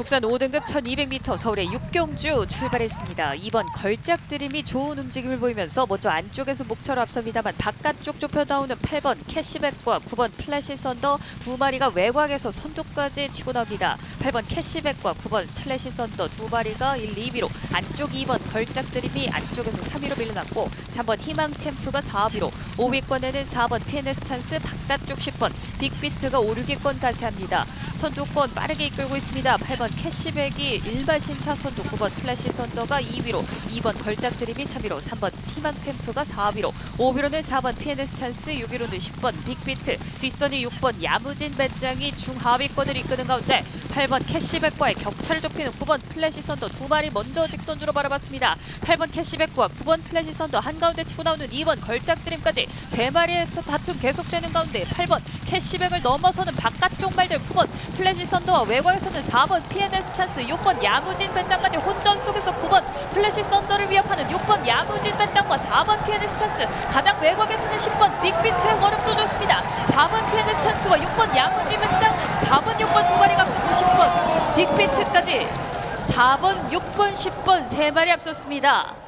국산 5등급 1200m 서울의 육경주 출발했습니다. 2번 걸작 드림이 좋은 움직임을 보이면서 먼저 안쪽에서 목차로 앞섭니다만 바깥쪽 좁혀 나오는 8번 캐시백과 9번 플래시 썬더 두 마리가 외곽에서 선두까지 치고 나옵니다. 8번 캐시백과 9번 플래시 썬더 두 마리가 1, 2위로 안쪽 2번 걸작 드림이 안쪽에서 3위로 밀려났고 3번 희망 챔프가 4위로 5위권에는 4번 PNS 찬스 바깥쪽 10번 빅비트가 5, 6위권 가세합니다. 선두권 빠르게 이끌고 있습니다. 8번 캐시백이 일반 신 차 선두 9번 플래시 썬더가 2위로 2번 걸작 드림이 3위로 3번 희망 챔프가 4위로 5위로는 4번 PNS 찬스 6위로는 10번 빅비트 뒷선이 6번 야무진 배짱이 중하위권을 이끄는 가운데 8번 캐시백과의 격차를 좁히는 9번 플래시 썬더 두 마리 먼저 직선주로 바라봤습니다. 8번 캐시백과 9번 플래시 썬더 한가운데 치고 나오는 2번 걸작 드림까지 세 마리에서 다툼 계속되는 가운데 8번 캐시백을 넘어서는 바깥쪽 말들 9번 플래시 썬더와 외곽에서는 4번 PNS 찬스 6번 야무진 배짱까지 혼전 속에서 9번 플래시 썬더를 위협하는 6번 야무진 배짱과 4번 PNS 찬스 가장 외곽에서는 10번 빅비트의 걸음도 좋습니다. 4번 PNS 찬스와 6번 야무진 배짱 4번 6번 두 마리가 앞서고 10번 빅비트까지 4번 6번 10번 세 마리 앞섰습니다.